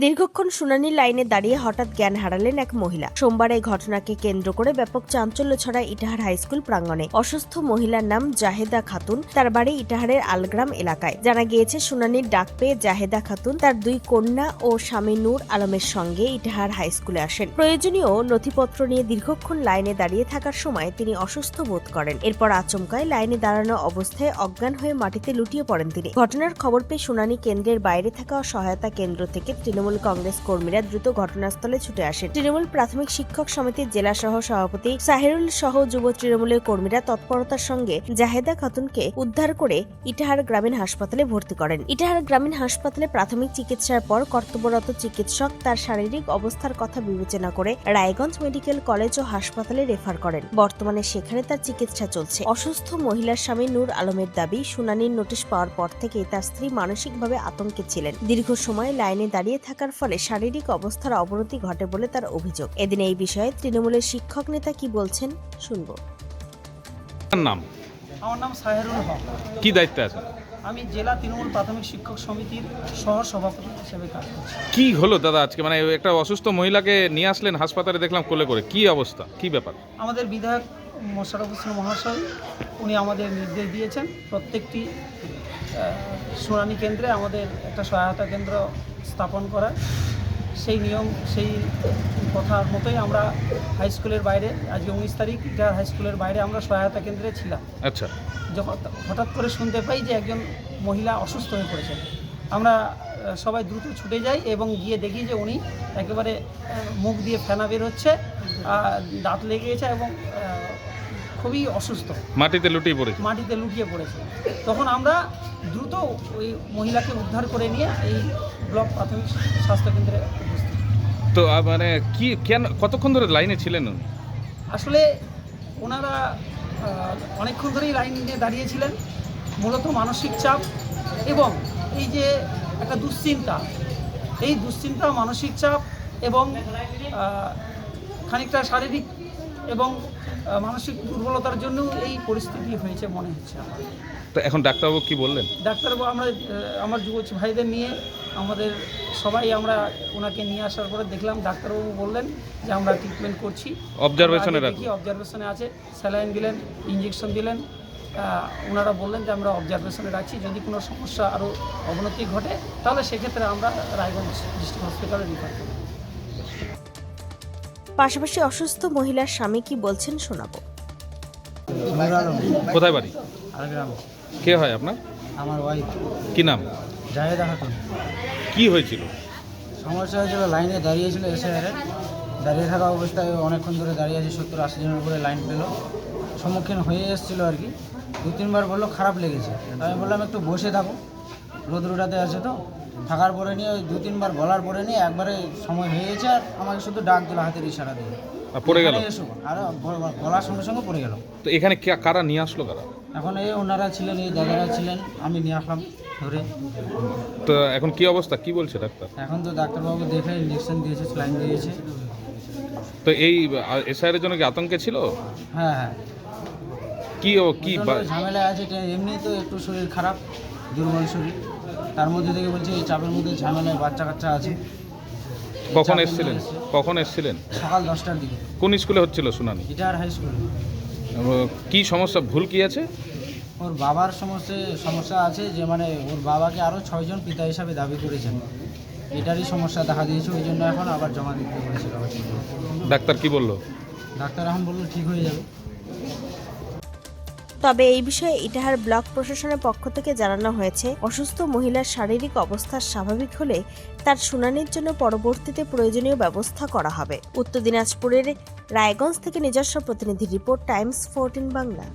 দীর্ঘক্ষণ শুনানির লাইনে দাঁড়িয়ে হঠাৎ জ্ঞান হারালেন এক মহিলা। সোমবার এই ঘটনাকে কেন্দ্র করে ব্যাপক চাঞ্চল্য ছড়ায় ইটাহার হাইস্কুল প্রাঙ্গণে। অসুস্থ মহিলার নাম জাহেদা খাতুন। তার বাড়ি ইটাহারের আলগ্রাম এলাকায়। জানা গিয়েছে, শুনানির ডাক পেয়ে জাহেদা খাতুন তার দুই কন্যা ও স্বামী নূর আলমের সঙ্গে ইটাহার হাইস্কুলে আসেন। প্রয়োজনীয় নথিপত্র নিয়ে দীর্ঘক্ষণ লাইনে দাঁড়িয়ে থাকার সময় তিনি অসুস্থ বোধ করেন। এরপর আচমকায় লাইনে দাঁড়ানো অবস্থায় অজ্ঞান হয়ে মাটিতে লুটিয়ে পড়েন তিনি। ঘটনার খবর পেয়ে শুনানি কেন্দ্রের বাইরে থাকা সহায়তা কেন্দ্র থেকে তৃণমূল কংগ্রেস কর্মীরা দ্রুত ঘটনাস্থলে ছুটে আসেন। তৃণমূল প্রাথমিক শিক্ষক সমিতির জেলা সহ সভাপতি সাহেরুল সহ যুব তৃণমূলের কর্মীরা তৎপরতার সঙ্গে জাহেদা খাতুনকে উদ্ধার করে ইটাহার গ্রামীণ হাসপাতালে ভর্তি করেন। ইটাহার গ্রামীণ হাসপাতালে প্রাথমিক চিকিৎসার পর কর্তব্যরত চিকিৎসক তার শারীরিক অবস্থার কথা বিবেচনা করে রায়গঞ্জ মেডিকেল কলেজ ও হাসপাতালে রেফার করেন। বর্তমানে সেখানে তার চিকিৎসা চলছে। অসুস্থ মহিলার স্বামী নূর আলমের দাবি, শুনানির নোটিশ পাওয়ার পর থেকে তার স্ত্রী মানসিকভাবে আতঙ্কে ছিলেন। দীর্ঘ সময় লাইনে দাঁড়িয়ে থাকার ফলে শারীরিক অবস্থার অবনতি ঘটে বলে তার অভিযোগ। এদিন এই বিষয়ে তৃণমূলের শিক্ষক নেতা কি বলছেন শুনব। নাম? আমার নাম সাহেরুল হক। কি দায়িত্বে আছে আমি জেলা তৃণমূল প্রাথমিক শিক্ষক সমিতির সহ সভাপতি হিসেবে কাজ করছি। কি হলো দাদা আজকে? মানে একটা অসুস্থ মহিলাকে নিয়ে আসলেন হাসপাতালে দেখলাম কোলে করে। কি অবস্থা? কি ব্যাপার? আমাদের বিধায়ক মোশারফ হোসেন মহাশয় উনি আমাদের নির্দেশ দিয়েছেন প্রত্যেকটি শুনানি কেন্দ্রে আমাদের একটা সহায়তা কেন্দ্র স্থাপন করার সেই নিয়ম সেই কথার মতোই আমরা হাই স্কুলের বাইরে আজকে উনিশ তারিখ এটা হাই স্কুলের বাইরে আমরা সহায়তা কেন্দ্রে ছিলাম। আচ্ছা। যখন হঠাৎ করে শুনতে পাই যে একজন মহিলা অসুস্থ হয়ে পড়েছেন আমরা সবাই দ্রুত ছুটে যাই এবং গিয়ে দেখি যে উনি একেবারে মুখ দিয়ে ফেনা বের হচ্ছে দাঁত লেগে গেছে এবং খুবই অসুস্থ। মাটিতে লুটিয়ে পড়েছে? মাটিতে লুটিয়ে পড়েছে। তখন আমরা দ্রুত ওই মহিলাকে উদ্ধার করে নিয়ে এই ব্লক প্রাথমিক স্বাস্থ্যকেন্দ্রে উপস্থিত। তো মানে কি কেন কতক্ষণ ধরে লাইনে ছিলেন উনি? আসলে ওনারা অনেকক্ষণ ধরেই লাইন দাঁড়িয়েছিলেন মূলত মানসিক চাপ এবং এই যে একটা দুশ্চিন্তা এই দুশ্চিন্তা মানসিক চাপ এবং খানিকটা শারীরিক এবং মানসিক দুর্বলতার জন্য এই পরিস্থিতি হয়েছে মনে হচ্ছে আমার। তো এখন ডাক্তারবাবু কি বললেন? ডাক্তারবাবু আমরা আমার যুব ভাইদের নিয়ে আমাদের সবাই আমরা ওনাকে নিয়ে আসার পরে দেখলাম ডাক্তারবাবু বললেন যে আমরা ট্রিটমেন্ট করছি। Observation রাখি অবজারভেশনে আছে স্যালাইন দিলেন ইঞ্জেকশন দিলেন ওনারা বললেন যে আমরা অবজারভেশনে রাখছি যদি কোনো সমস্যা আরও অবনতি ঘটে তাহলে সেক্ষেত্রে আমরা রায়গঞ্জ ডিস্ট্রিক্ট হসপিটালে রিফার করি পাশাপাশি অসুস্থ মহিলার স্বামী কি বলছেন শোনাবো। কোথায় বাড়ি? কে হয় আপনার? আমার ওয়াইফ কি নাম? জাহেদা খাতুন কি হয়েছিল? সমস্যা হয়েছিল লাইনে দাঁড়িয়েছিল এসে দাঁড়িয়ে থাকা অবস্থায় অনেকক্ষণ ধরে দাঁড়িয়ে আছে সত্তর আশি জনের উপরে লাইন পেল। সম্মুখীন হয়ে এসেছিল আর কি। দু তিনবার বলল খারাপ লেগেছে। তো আমি বললাম একটু বসে থাকো। রোদ রোটাতে আছে তো। থাকার পরে নিয়ে ওই দু তিনবার বলার পরে নিয়ে একবারে সময় হয়ে গেছে আর আমাকে শুধু ডাক দিল হাতের ইশারা দিয়ে। আর পড়ে গেল? এখানে এসো। আর ব- বলার সঙ্গে সঙ্গে পড়ে গেল। তো এখানে কে- কারা নিয়ে আসলো কারা? এখন এই ওনারা ছিলেন এই দাদারা ছিলেন আমি নিয়ে আসলাম ধরে। তো এখন কি অবস্থা? কি বলছে ডাক্তার? এখন তো ডাক্তারবাবু দেখে ইঞ্জেকশন দিয়েছে স্লাইন দিয়েছে। তো এই এসআইয়ের জন্য কি আতঙ্কে ছিল? হ্যাঁ হ্যাঁ। কি ও কি বা- প্রচণ্ড ঝামেলা আছে এমনি তো একটু শরীর খারাপ দুর্বল শরীর। তার মধ্যে থেকে বলছে এই চাপের মধ্যে ঝামেলায় বাচ্চা কাচ্চা আছে। কখন এসেছিলেন? এসে- কখন এসেছিলেন? সকাল দশটার দিকে। কোন স্কুলে হচ্ছিল শুনানি? এটা আর হাই স্কুল। কি সমস্যা ভুল কি আছে? ওর বাবার সমস্যা সমস্যা আছে যে মানে ওর বাবাকে আরও ছয়জন পিতা হিসাবে দাবি করেছেন। এটারই সমস্যা দেখা দিয়েছে ওই জন্য এখন আবার জমা দিতে বলেছিল। ডাক্তার কি বলল? ডাক্তার এখন বলল ঠিক হয়ে যাবে। তবে এই বিষয়ে ইটাহার ব্লক প্রশাসনের পক্ষ থেকে জানানো হয়েছে, অসুস্থ মহিলার শারীরিক অবস্থা স্বাভাবিক হলে তার শুনানির জন্য পরবর্তীতে প্রয়োজনীয় ব্যবস্থা করা হবে। উত্তর দিনাজপুরের রায়গঞ্জ থেকে নিজস্ব প্রতিনিধি রিপোর্ট, টাইমস ফোরটিন বাংলা।